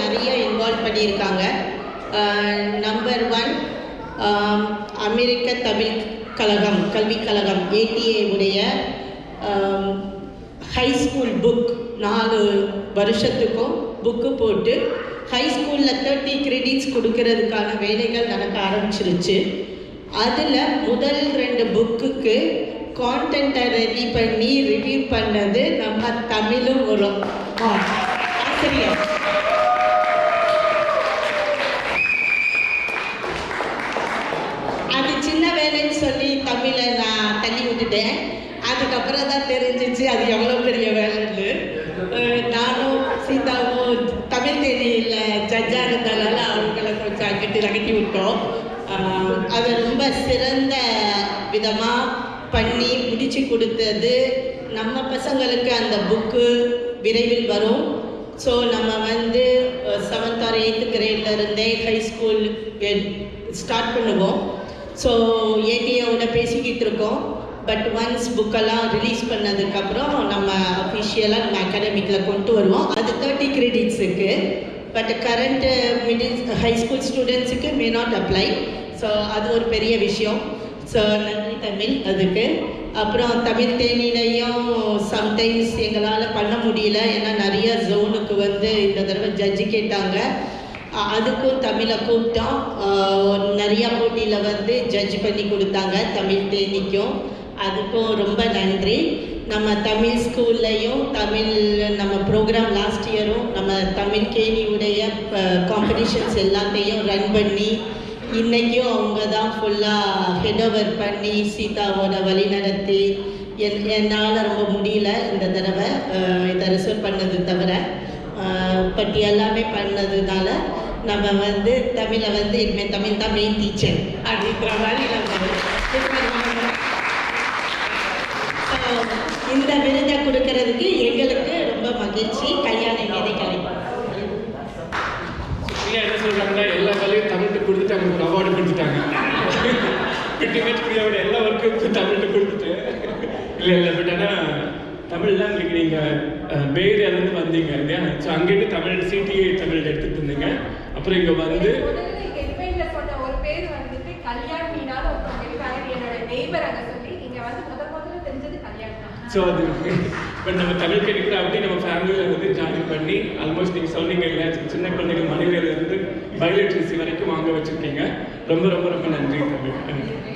நிறைய இன்வால்வ் பண்ணியிருக்காங்க. Number one அமெரிக்க தமிழ் கழகம் கல்விக் கழகம் ஏடிஏ உடைய ஹை ஸ்கூல் புக் நாலு வருஷத்துக்கும் புக்கு போட்டு ஹை ஸ்கூலில் தேர்ட்டி கிரெடிட்ஸ் கொடுக்கறதுக்கான வேலைகள் நடக்க ஆரம்பிச்சிருச்சு. அதில் முதல் ரெண்டு புக்குக்கு கான்டென்ட்டை ரெடி பண்ணி ரிவ்யூ பண்ணது நம்ம தமிழும் ஒரு ஆசிரியர் அது சின்ன வேலைன்னு சொல்லி தமிழை நான் தள்ளி விட்டுட்டேன். அதுக்கப்புறம் தான் தெரிஞ்சிச்சு அது எவ்வளோ பெரிய வேலைன்னு. நானும் சீதாவும் தமிழ் தேதியில் ஜட்ஜாக இருந்தனால அவங்கள கொஞ்சம் அங்கிட்டு நகட்டி விட்டோம். அதை ரொம்ப சிறந்த விதமாக பண்ணி முடிச்சு கொடுத்தது நம்ம பசங்களுக்கு அந்த புக்கு விரைவில் வரும். ஸோ நம்ம வந்து செவன்த் ஆர் எயித்து கிரேட்ல இருந்தே ஹை ஸ்கூல் ஸ்டார்ட் பண்ணுவோம். ஸோ ஏடிஏவோட பேசிக்கிட்டு இருக்கோம். பட் ஒன்ஸ் புக்கெல்லாம் ரிலீஸ் பண்ணதுக்கப்புறம் நம்ம அஃபிஷியலாக நம்ம அகாடமிக்கில் கொண்டு வருவோம். அது thirty கிரெடிட்ஸுக்கு but current middle high school ஸ்டூடெண்ட்ஸுக்கு மே நாட் அப்ளை ஸோ அது ஒரு பெரிய விஷயம். ஸோ நன்றி தமிழ் அதுக்கு. அப்புறம் தமிழ் தேனிலையும் சம்டைம்ஸ் எங்களால் பண்ண முடியல. ஏன்னா நிறைய ஜோனுக்கு வந்து இந்த தடவை ஜட்ஜி கேட்டாங்க. அதுக்கும் தமிழை கூப்பிட்டோம் நிறையா போட்டியில் வந்து ஜட்ஜ் பண்ணி கொடுத்தாங்க தமிழ் தேனிக்கும். அதுக்கும் ரொம்ப நன்றி. நம்ம தமிழ் ஸ்கூல்லையும் தமிழ் நம்ம ப்ரோக்ராம் லாஸ்ட் இயரும் நம்ம தமிழ் கேணியுடைய காம்படிஷன்ஸ் எல்லாத்தையும் ரன் பண்ணி இன்னைக்கும் அவங்க தான் ஃபுல்லாக ஹெட் ஓவர் பண்ணி சீதாவோட வழி நடத்தி என் என்னால் ரொம்ப முடியல இந்த தடவை. இதை ரிசர்வ் பண்ணது தவிர பட் எல்லாமே பண்ணதுனால நம்ம வந்து தமிழை வந்து இனிமேல் தமிழ் தான் மெயின் டீச்சர் அப்படின்ற மாதிரி நம்ம இந்த விருதை கொடுக்கறதுக்கு எங்களுக்கு ரொம்ப மகிழ்ச்சி. கல்யாண மேதை பிரியா என்ன சொல்றாங்கன்னா எல்லா வேலையும் தமிழ்கிட்ட கொடுத்துட்டு அவங்களுக்கு அவார்டு கொடுத்துட்டாங்க. எல்லா ஒர்க்கும் தமிழ்கிட்ட கொடுத்துட்டு. இல்லை இல்லை பட் ஆனால் தமிழ்லாம் உங்களுக்கு நீங்கள் பேரியாலேருந்து வந்தீங்க இல்லையா? ஸோ அங்கேருந்து தமிழ் சிடிஏ தமிழ் எடுத்துகிட்டு இருந்தீங்க அப்புறம் இங்கே தான். ஸோ அது பட் நம்ம தமிழ் கிடைக்கிற அப்படி நம்ம ஃபேமிலியில் வந்து ஜாயின் பண்ணி ஆல்மோஸ்ட் நீங்கள் சொன்னீங்க இல்லையா? சின்ன குழந்தைங்க மனைவியிலேருந்து பயோலிட்ரஸி வரைக்கும் வாங்க வச்சுருக்கீங்க. ரொம்ப ரொம்ப ரொம்ப நன்றி தமிழ்